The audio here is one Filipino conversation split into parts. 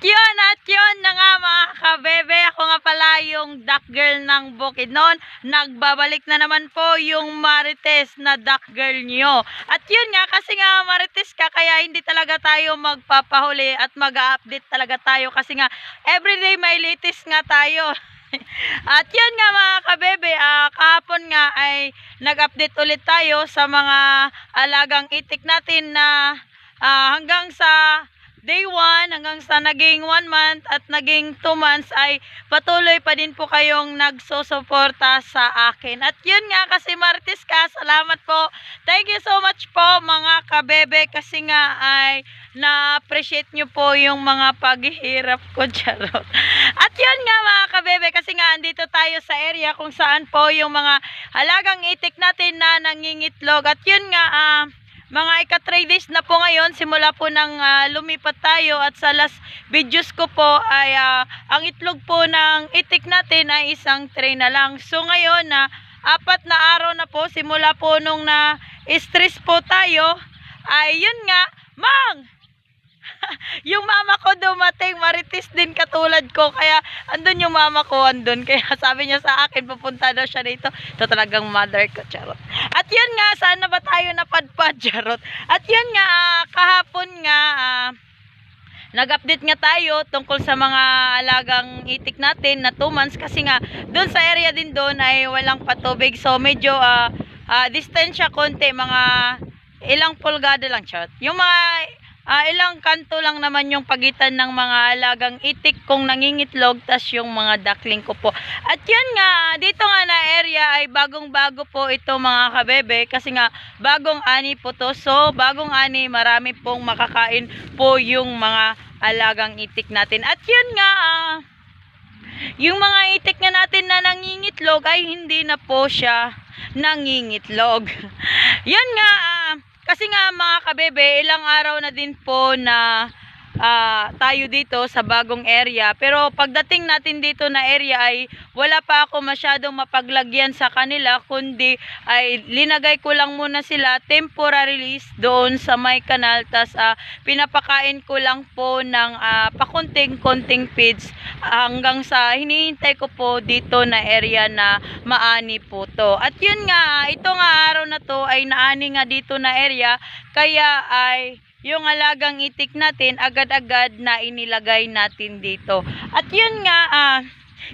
yun, at yun na nga mga kabebe. Ako nga pala yung duck girl ng Bukidnon. Nagbabalik na naman po yung Marites na duck girl nyo. At yun nga, kasi nga Marites ka, kaya hindi talaga tayo magpapahuli at mag-update talaga tayo. Kasi nga, everyday may latest nga tayo. At yun nga mga kabebe, ah, kahapon nga ay nag-update ulit tayo sa mga alagang itik natin na ah, hanggang sa day 1 hanggang sa naging 1 month at naging 2 months ay patuloy pa din po kayong nagsusuporta sa akin. At yun nga kasi Martis ka, salamat po. Thank you so much po mga kabebe kasi nga ay na-appreciate nyo po yung mga paghihirap ko, charot. At yun nga mga kabebe kasi nga andito tayo sa area kung saan po yung mga halagang itik natin na nangingitlog. At yun nga, ah, mga ika-3 days na po ngayon, simula po nang ah, lumipat tayo at sa last videos ko po ay ah, ang itlog po ng itik natin ay isang tray na lang. So ngayon na apat na araw na po, simula po nung na stress po tayo, ay yun nga, Mang! yung mama ko dumating, maritis din katulad ko. Kaya andun yung mama ko, andun. Kaya sabi niya sa akin, pupunta daw siya dito. Ito talagang mother ko, charot. At yun nga, saan na ba tayo napadpad, charot? At yun nga, ah, kahapon nga, ah, nag-update nga tayo tungkol sa mga alagang itik natin na 2 months kasi nga doon sa area din doon ay walang patubig so medyo ah ah, distansya konti mga ilang pulgada lang chat yung mga ah, ilang kanto lang naman yung pagitan ng mga alagang itik kung nangingitlog tas yung mga duckling ko po. At yun nga dito nga na area ay bagong bago po ito mga kabebe kasi nga bagong ani po to. So bagong ani marami pong makakain po yung mga alagang itik natin. At yun nga ah, yung mga itik nga natin na nangingitlog ay hindi na po siya nangingitlog. Yan nga, ah, kasi nga mga kabebe, ilang araw na din po na ah, tayo dito sa bagong area. Pero pagdating natin dito na area ay wala pa ako masyadong mapaglagyan sa kanila, kundi ay linagay ko lang muna sila temporarily doon sa may kanal. Tas ah, pinapakain ko lang po ng ah, pakunting-kunting feeds hanggang sa hinihintay ko po dito na area na maani po to. At yun nga, ito nga araw na to ay naani nga dito na area kaya ay yung alagang itik natin agad-agad na inilagay natin dito. At yun nga, ah,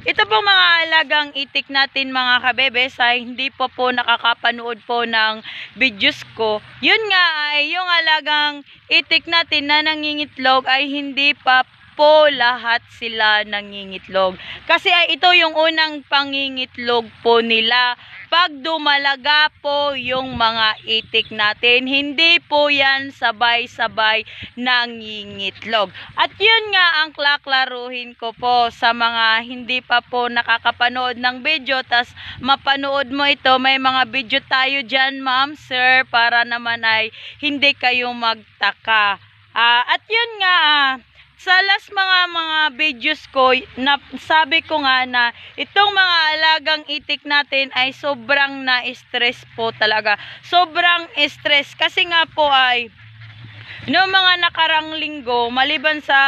ito pong mga alagang itik natin mga kabebe sa hindi po po nakakapanood po ng videos ko. Yun nga ay yung alagang itik natin na nangingitlog ay hindi pa po lahat sila nangingitlog. Kasi ay ito yung unang pangingitlog po nila. Pag dumalaga po yung mga itik natin, hindi po yan sabay-sabay nangingitlog. At yun nga ang klaklaruhin ko po sa mga hindi pa po nakakapanood ng video, tas mapanood mo ito, may mga video tayo dyan ma'am, sir, para naman ay hindi kayo magtaka. Ah, at yun nga, ah, sa last mga mga videos ko, na, sabi ko nga na itong mga alagang itik natin ay sobrang na-stress po talaga. Sobrang stress kasi nga po ay no mga nakarang linggo, maliban sa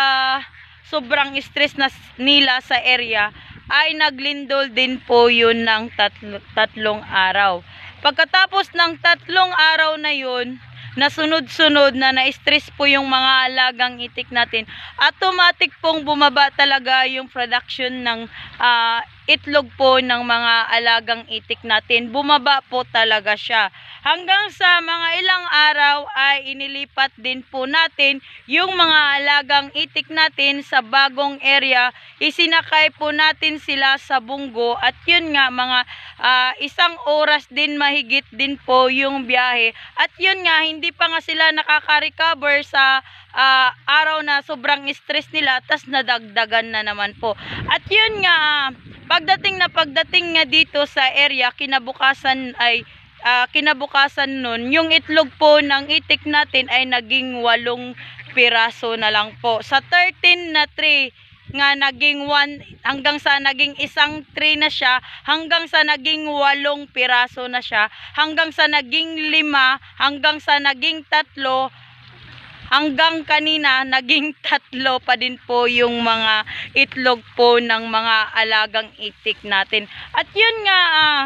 sobrang stress na nila sa area, ay naglindol din po yun ng tatlo, tatlong araw. Pagkatapos ng tatlong araw na yun, na sunod-sunod na na-stress po yung mga alagang itik natin, automatic pong bumaba talaga yung production ng ah, itlog po ng mga alagang itik natin. Bumaba po talaga siya. Hanggang sa mga ilang araw ay inilipat din po natin yung mga alagang itik natin sa bagong area. Isinakay po natin sila sa bunggo at yun nga mga ah, isang oras din mahigit din po yung biyahe. At yun nga hindi pa nga sila nakaka-recover sa ah, araw na sobrang stress nila tas nadagdagan na naman po. At yun nga pagdating na pagdating nga dito sa area kinabukasan ay ah, kinabukasan nun yung itlog po ng itik natin ay naging walong piraso na lang po. Sa 13 na tray nga naging one hanggang sa naging isang tray na siya hanggang sa naging walong piraso na siya hanggang sa naging lima hanggang sa naging tatlo hanggang kanina naging tatlo pa din po yung mga itlog po ng mga alagang itik natin. At yun nga, ah,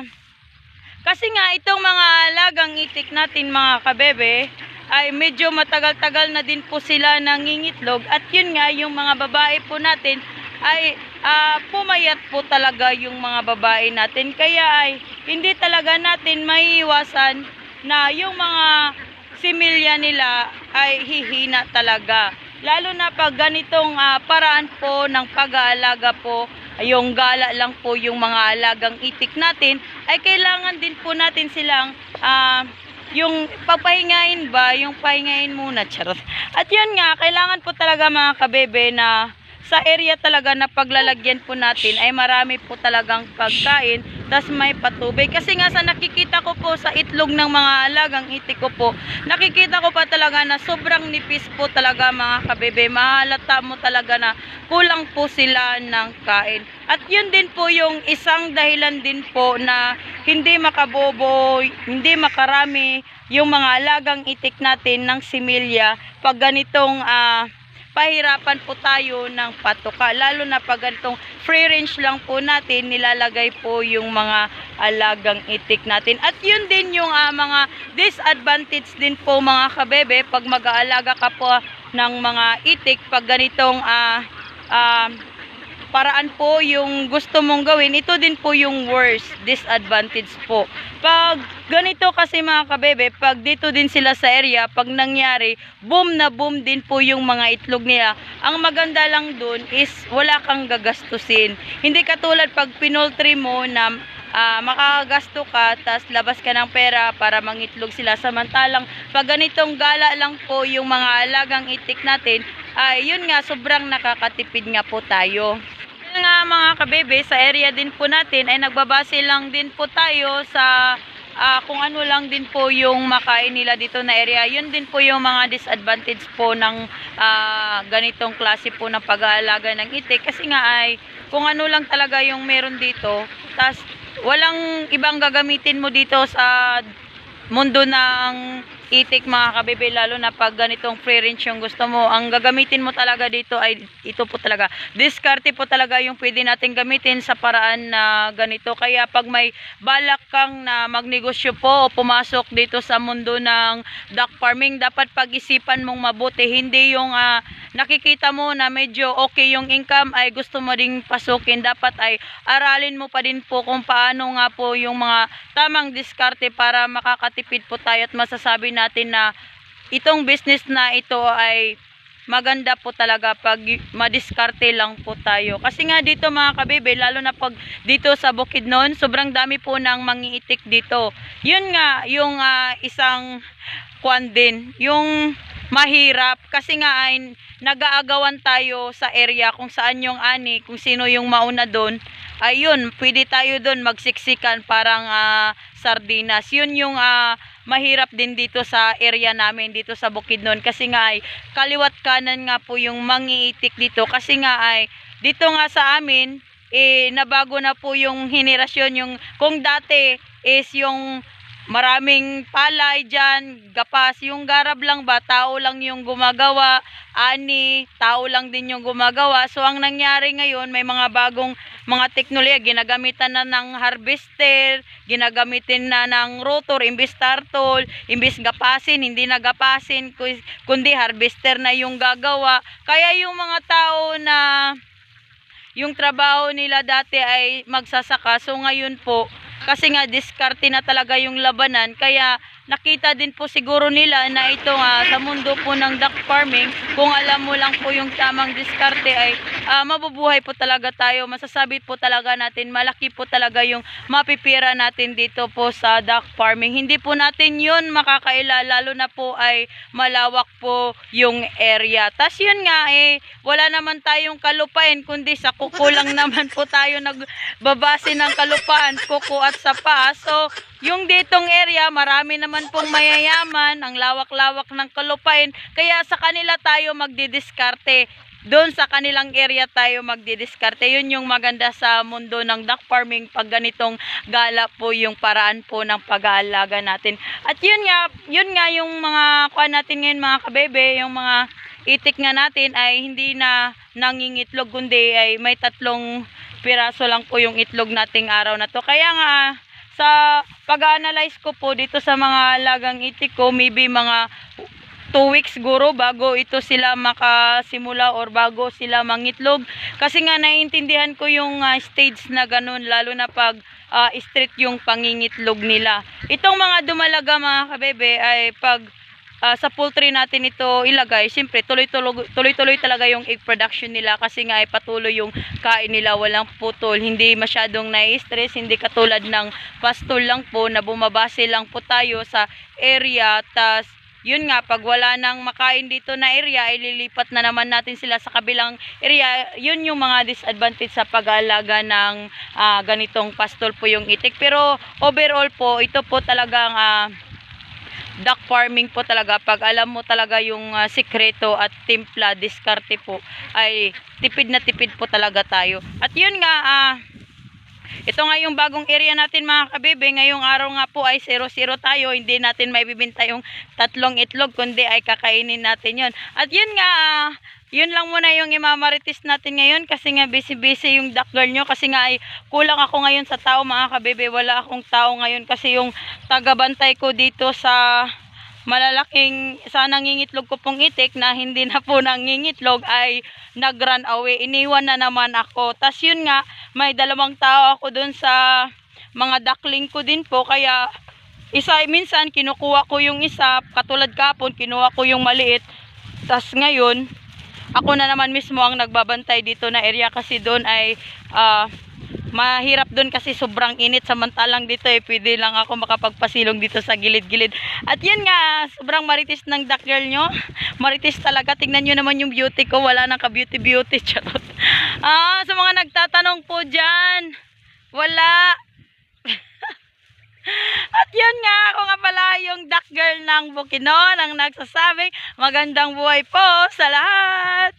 kasi nga itong mga alagang itik natin mga kabebe, ay medyo matagal-tagal na din po sila nangingitlog. At yun nga, yung mga babae po natin ay ah, pumayat po talaga yung mga babae natin. Kaya ay hindi talaga natin maiiwasan na yung mga similya nila ay hihina talaga. Lalo na pag ganitong ah, paraan po ng pag-aalaga po, yung gala lang po yung mga alagang itik natin, ay kailangan din po natin silang ah, yung papahingain ba, yung pahingain muna, charot. At yun nga, kailangan po talaga mga kabebe na sa area talaga na paglalagyan po natin ay marami po talagang pagkain tas may patubig. Kasi nga sa nakikita ko po sa itlog ng mga alagang itik ko po nakikita ko pa talaga na sobrang nipis po talaga mga kabebe mahalata mo talaga na kulang po sila ng kain. At yun din po yung isang dahilan din po na hindi makabobo hindi makarami yung mga alagang itik natin ng similya pag ganitong ah pahirapan po tayo ng patuka. Lalo na pag ganitong free range lang po natin, nilalagay po yung mga alagang itik natin. At yun din yung ah, mga disadvantage din po mga kabebe pag mag-aalaga ka po ng mga itik pag ganitong ah, ah, paraan po yung gusto mong gawin, ito din po yung worst disadvantage po. Pag ganito kasi mga kabebe, pag dito din sila sa area, pag nangyari, boom na boom din po yung mga itlog nila. Ang maganda lang dun is wala kang gagastusin. Hindi katulad pag pinultry mo na ah, makakagasto ka, tas labas ka ng pera para mangitlog sila. Samantalang pag ganitong gala lang po yung mga alagang itik natin, ay yun nga, sobrang nakakatipid nga po tayo. Nga mga kabebe, sa area din po natin ay nagbabase lang din po tayo sa ah, kung ano lang din po yung makain nila dito na area. Yun din po yung mga disadvantage po ng ah, ganitong klase po ng pag-aalaga ng itik. Kasi nga ay kung ano lang talaga yung meron dito, tas walang ibang gagamitin mo dito sa mundo ng itik mga kabebe lalo na pag ganitong free range yung gusto mo. Ang gagamitin mo talaga dito ay ito po talaga. Diskarte po talaga yung pwede natin gamitin sa paraan na ganito. Kaya pag may balak kang na magnegosyo po o pumasok dito sa mundo ng duck farming dapat pag-isipan mong mabuti. Hindi yung ah, nakikita mo na medyo okay yung income ay gusto mo ding pasukin. Dapat ay aralin mo pa din po kung paano nga po yung mga tamang diskarte para makakatipid po tayo at masasabi natin na itong business na ito ay maganda po talaga pag madiskarte lang po tayo. Kasi nga dito mga kabebe, lalo na pag dito sa Bukidnon, sobrang dami po ng mangiitik dito. Yun nga, yung ah, isang kwan din, yung mahirap. Kasi nga ay nag-aagawan tayo sa area kung saan yung ani, kung sino yung mauna doon. Ayun, pwede tayo doon magsiksikan parang ah, sardinas. Yun yung ah, mahirap din dito sa area namin dito sa Bukidnon kasi nga ay kaliwat kanan nga po yung mangiitik dito kasi nga ay dito nga sa amin eh nabago na po yung henerasyon yung kung dati is yung maraming palay dyan, gapas, yung garab lang ba, tao lang yung gumagawa, ani, tao lang din yung gumagawa. So, ang nangyari ngayon, may mga bagong mga teknolohiya, ginagamitan na ng harvester, ginagamitin na ng rotor, imbis tartol, imbis gapasin, hindi na gapasin, ku- kundi harvester na yung gagawa. Kaya yung mga tao na yung trabaho nila dati ay magsasaka, so ngayon po, kasi nga diskarte na talaga yung labanan. Kaya nakita din po siguro nila na ito nga sa mundo po ng duck farming kung alam mo lang po yung tamang diskarte ay ah, mabubuhay po talaga tayo. Masasabi po talaga natin malaki po talaga yung mapipira natin dito po sa duck farming. Hindi po natin yun makakaila lalo na po ay malawak po yung area. Tas yun nga eh wala naman tayong kalupain kundi sa kuko lang naman po tayo nagbabase ng kalupaan kuko at sapa. So yung ditong area, marami naman pong mayayaman, ang lawak-lawak ng kalupain, kaya sa kanila tayo magdidiskarte. Doon sa kanilang area tayo magdidiskarte. Yun yung maganda sa mundo ng duck farming pag ganitong gala po yung paraan po ng pag-aalaga natin. At yun nga, yun nga yung mga kuha natin ngayon mga kabebe, yung mga itik nga natin ay hindi na nangingitlog kundi ay may tatlong piraso lang po yung itlog nating araw na to. Kaya nga sa pag-analyze ko po dito sa mga lagang itik ko, maybe mga 2 weeks siguro bago ito sila makasimula or bago sila mangitlog. Kasi nga naiintindihan ko yung ah, stage na ganun lalo na pag ah, straight yung pangingitlog nila. Itong mga dumalaga mga kabebe ay pag ah, sa poultry natin ito ilagay, siyempre tuloy-tuloy talaga yung egg production nila kasi nga ay patuloy yung kain nila, walang putol, hindi masyadong nai-stress, hindi katulad ng pastol lang po na bumabase lang po tayo sa area tas yun nga, pag wala nang makain dito na area, ay lilipat na naman natin sila sa kabilang area. Yun yung mga disadvantage sa pag-aalaga ng ah, ganitong pastol po yung itik. Pero overall po, ito po talagang ah, duck farming po talaga. Pag alam mo talaga yung ah, sikreto at timpla, diskarte po, ay tipid na tipid po talaga tayo. At yun nga, ah, ito nga yung bagong area natin mga kabebe. Ngayong araw nga po ay 0-0 tayo. Hindi natin may bibinta yung tatlong itlog kundi ay kakainin natin yon. At yun nga, yun lang muna yung imamaritis natin ngayon kasi nga busy-busy yung duck girl nyo kasi nga ay kulang ako ngayon sa tao mga kabebe. Wala akong tao ngayon kasi yung tagabantay ko dito sa malalaking sa nangingitlog ko pong itik na hindi na po nangingitlog ay nag-run away. Iniwan na naman ako. Tas yun nga, may dalawang tao ako dun sa mga duckling ko din po. Kaya isa, minsan kinukuha ko yung isa, katulad kapon, kinuha ko yung maliit. Tas ngayon, ako na naman mismo ang nagbabantay dito na area kasi doon ay ah, mahirap doon kasi sobrang init. Samantalang dito eh pwede lang ako makapagpasilong dito sa gilid-gilid. At yun nga sobrang maritis ng duck girl nyo. Maritis talaga. Tingnan nyo naman yung beauty ko. Wala nang ka beauty beauty charot ah sa mga nagtatanong po dyan wala at yun nga, ako nga pala yung duck girl ng Bukidnon ang nagsasabing magandang buhay po sa lahat.